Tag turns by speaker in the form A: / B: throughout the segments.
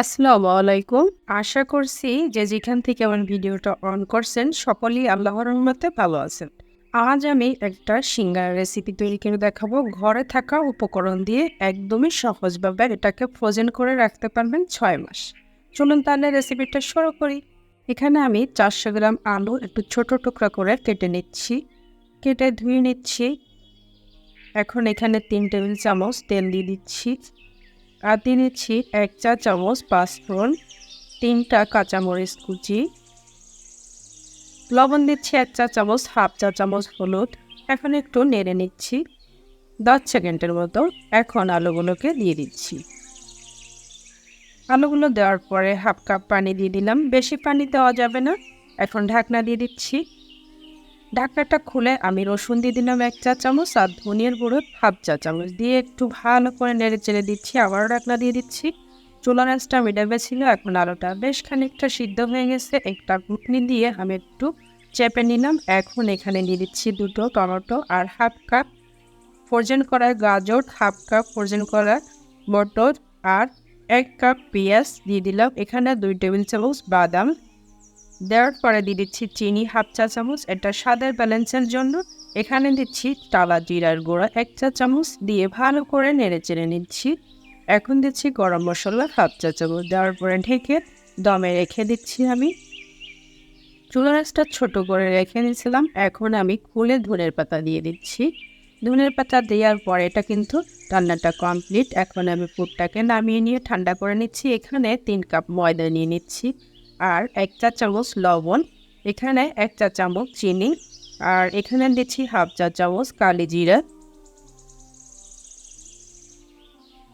A: আসসালামু আলাইকুম। আশা করছি যে যেখান থেকে আমার ভিডিওটা অন করছেন সকলেই আল্লাহর রহমতে ভালো আছেন। আজ আমি একটা সিঙ্গার রেসিপি তৈরি করে দেখাবো। ঘরে থাকা উপকরণ দিয়ে একদমই সহজভাবে এটাকে ফ্রোজেন করে রাখতে পারবেন ছয় মাস। চলুন তাহলে রেসিপিটা শুরু করি। এখানে আমি চারশো গ্রাম আলু একটু ছোট টুকরা করে কেটে নিচ্ছি। কেটে ধুয়ে নিচ্ছি। এখন এখানে তিন টেবিল চামচ তেল দিয়ে দিচ্ছি। আর নিচ্ছি এক চা চামচ পাঁচফোড়ন তিনটা কাঁচামরিচ কুচি, লবণ দিচ্ছি এক চা চামচ, হাফ চা চামচ হলুদ। এখন একটু নেড়ে নিচ্ছি। দশ সেকেন্ডের মতো এখন আলুগুলোকে দিয়ে দিচ্ছি। আলুগুলো দেওয়ার পরে হাফ কাপ পানি দিয়ে দিলাম। বেশি পানি দেওয়া যাবে না। এখন ঢাকনা দিয়ে দিচ্ছি। ঢাকনাটা খুলে আমি রসুন দিয়ে দিলাম এক চা চামচ আর ধনিয়ার গুঁড়ো হাফ চা চামচ দিয়ে একটু ভালো করে নেড়ে চেড়ে দিচ্ছি, আবারও ঢাকনা দিয়ে দিচ্ছি। চুলা রাসটা মিডাবে ছিল, এখন আলুটা বেশ খানিকটা সিদ্ধ হয়ে গেছে। একটা ঘুটনি দিয়ে আমি একটু চেপে নিলাম। এখন এখানে দিয়ে দিচ্ছি দুটো টমেটো আর হাফ কাপ ফ্রোজেন করা গাজর, হাফ কাপ ফ্রোজেন করা মটর আর এক কাপ পেঁয়াজ দিয়ে দিলাম। এখানে দুই টেবিল চামচ বাদাম দেওয়ার পরে দিয়ে দিচ্ছি চিনি হাফ চা চামচ, এটা স্বাদের ব্যালেন্সের জন্য। এখানে দিচ্ছি টালা জিরার গুঁড়া এক চা চামচ দিয়ে ভালো করে নেড়ে চেড়ে নিচ্ছি। এখন দিচ্ছি গরম মশলা হাফ চা চামচ দেওয়ার পরে ঢেকে দমে রেখে দিচ্ছি আমি। চুলা রাসটা ছোট করে রেখে নিয়েছিলাম, এখন আমি খুলে ধনের পাতা দিয়ে দিচ্ছি। ধনের পাতা দেওয়ার পরে এটা কিন্তু রান্নাটা কমপ্লিট এখন আমি পুরটাকে নামিয়ে নিয়ে ঠান্ডা করে নিচ্ছি। এখানে তিন কাপ ময়দা নিয়ে নিচ্ছি। আর এক চা চামচ লবণ, এখানে এক চা চামচ চিনি, আর এখানে দিচ্ছি হাফ চা চামচ কালি জিরা।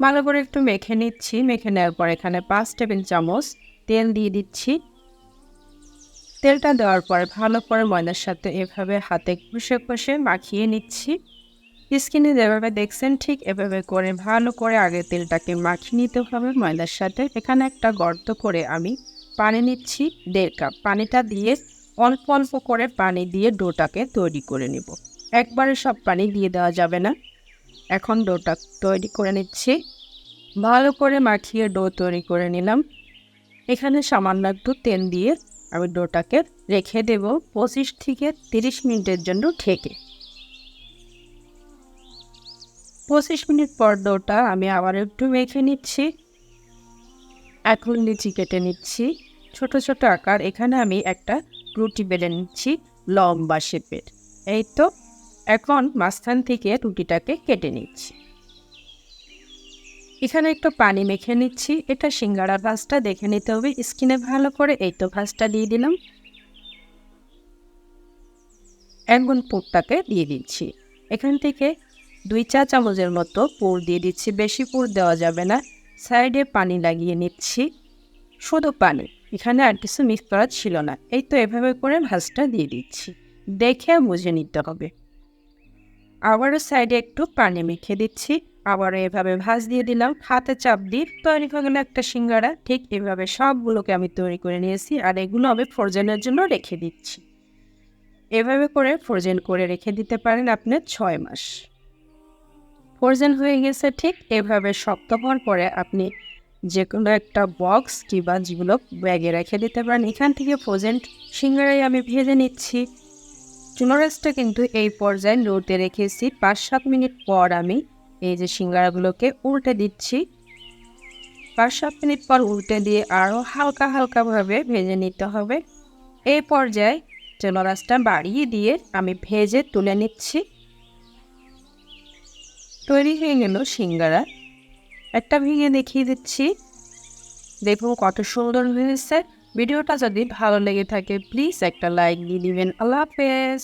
A: ভালো করে একটু মেখে নিচ্ছি, মেখে নেওয়ার পর এখানে পাঁচ টেবিল চামচ তেল দিয়ে দিচ্ছি। তেলটা দেওয়ার পর ভালো করে ময়দার সাথে এভাবে হাতে ঘষে ঘষে মাখিয়ে নিচ্ছি। স্কিনে যেভাবে দেখছেন ঠিক এভাবে করে ভালো করে আগে তেলটাকে মাখিয়ে নিতে হবে ময়দার সাথে। এখানে একটা গর্ত করে আমি পানি নিচ্ছি, দেড় কাপ পানিটা দিয়ে অল্প অল্প করে পানি দিয়ে ডোটাকে তৈরি করে নিব। একবারে সব পানি দিয়ে দেওয়া যাবে না। এখন ডোটা তৈরি করে নিচ্ছি। ভালো করে মাখিয়ে ডো তৈরি করে নিলাম। এখানে সামান্য একটু তেল দিয়ে আমি ডোটাকে রেখে দেব পঁচিশ থেকে তিরিশ মিনিটের জন্য ঠেকে পঁচিশ মিনিট পর ডোটা আমি আবার একটু মেখে নিচ্ছি। এখন লিচি কেটে নিচ্ছি। ছোট ছোট আকার। এখানে আমি একটা রুটি বেলে নিচ্ছি লম্বা শেপের। এই তো, এখন মাঝখান থেকে রুটিটাকে কেটে নিচ্ছি। এখানে একটু পানি মেখে নিচ্ছি। এটা সিঙ্গারা ভাজটা দেখে নিতে হবে। স্কিনে ভালো করে এই তো ভাজটা দিয়ে দিলাম। এখন পুরটাকে দিয়ে দিচ্ছি। এখান থেকে দুই চা চামচের মতো পুর দিয়ে দিচ্ছি। বেশি পুর দেওয়া যাবে না। সাইডে পানি লাগিয়ে নিচ্ছি। শুধু পানি, এখানে আর কিছু মিক্স করা ছিল না। এই তো এভাবে করে ভাজটা দিয়ে দিচ্ছি। দেখে বুঝে নিতে হবে। আবারও সাইডে একটু পানি মেখে দিচ্ছি। আবারও এভাবে ভাজ দিয়ে দিলাম। হাতে চাপ দিয়ে তৈরি হয়ে গেলো একটা সিঙ্গারা। ঠিক এভাবে সবগুলোকে আমি তৈরি করে নিয়েছি আর এগুলো আমি ফ্রোজেনের জন্য রেখে দিচ্ছি। এভাবে করে ফ্রোজেন করে রেখে দিতে পারেন আপনার ছয় মাস। ফ্রোজেন হয়ে গেছে, ঠিক এভাবে হওয়ার পরে আপনি যে কোনো একটা বক্স কিংবা যেগুলো ব্যাগে রেখে দিতে পারেন, এখান থেকে ফ্রোজেন সিঙ্গারাই আমি ভেজে নিচ্ছি। চুনোরাসটা কিন্তু এই পর্যায়ে লোতে রেখেছি পাঁচ সাত মিনিট পর আমি এই যে সিঙ্গারাগুলোকে উল্টে দিচ্ছি। পাঁচ সাত মিনিট পর উল্টে দিয়ে আরও হালকা হালকাভাবে ভেজে নিতে হবে। এই পর্যায়ে চুনোরাসটা বাড়িয়ে দিয়ে আমি ভেজে তুলে নিচ্ছি। তৈরি হয়ে গেল সিঙ্গারা। একটা ভেঙে দেখিয়ে দিচ্ছি। দেখুন কত সুন্দর হয়েছে। ভিডিওটা যদি ভালো লেগে থাকে প্লিজ একটা লাইক দিয়ে দিবেন। আল্লাহ হাফেজ।